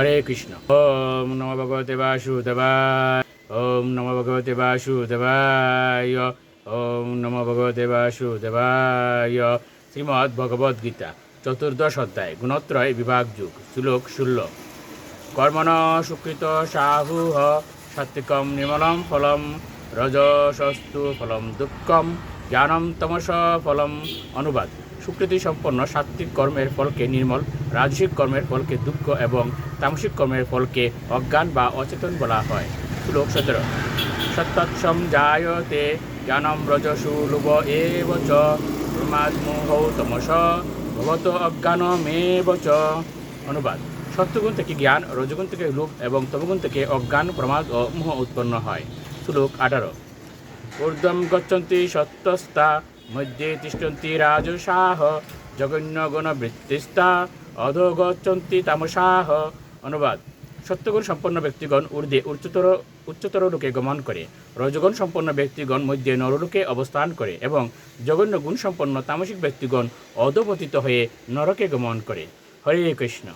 হরে কৃষ্ণ। ওম নম ভগবতে বাসুদেবায়। ওম নম ভগবতে বাসুদেবায়। ওম নম ভগবতে বাসুদেবায়। শ্রীমদ্ ভগবদ গীতা, চতুর্দশ অধ্যায়, গুণত্রয়, বিভাগ যুগ, শ্লোক ষোল। কর্মণ সুকৃত সাহুহ সাত্বিকম নির্মলম ফলম, রজসস্তু ফলম দুঃখম, জ্ঞানম তমস ফলম অনুবাদ। সুকৃতি সম্পন্ন সাত্বিক কর্মের ফলকে নির্মল, রাজসিক কর্মের ফলকে দুঃখ এবং তামসিক কর্মের ফলকে অজ্ঞান বা অচেতন বলা হয়। শ্লোক সতেরো। সত্তৎসম জায়তে জ্ঞানম রজসু লুব এব চ প্রমাদমোহৌ তমস, ভবত অজ্ঞানমেব চ। অনুবাদ। সত্যগুণ থেকে জ্ঞান, রজগুণ থেকে লোভ এবং তমগুণ থেকে অজ্ঞান, প্রমাদ ও মোহ উৎপন্ন হয়। শ্লোক আঠারো। ঊর্ধ্বম গচ্ছন্তি সত্যস্তা মধ্যে তিষ্ঠন্তি রাজসাহ জগন্যগুণ বৃত্তিস্তা অধো গচ্ছন্তি তামসাহ অনুবাদ সত্যগুণ সম্পন্ন ব্যক্তিগণ ঊর্ধ্বে উচ্চতর উচ্চতর লোকে গমন করে, রজগুণ সম্পন্ন ব্যক্তিগণ মধ্যে নরলোকে অবস্থান করে এবং জঘন্য গুণ সম্পন্ন তামসিক ব্যক্তিগণ অধপতিত হয়ে নরকে গমন করে। হরে কৃষ্ণ।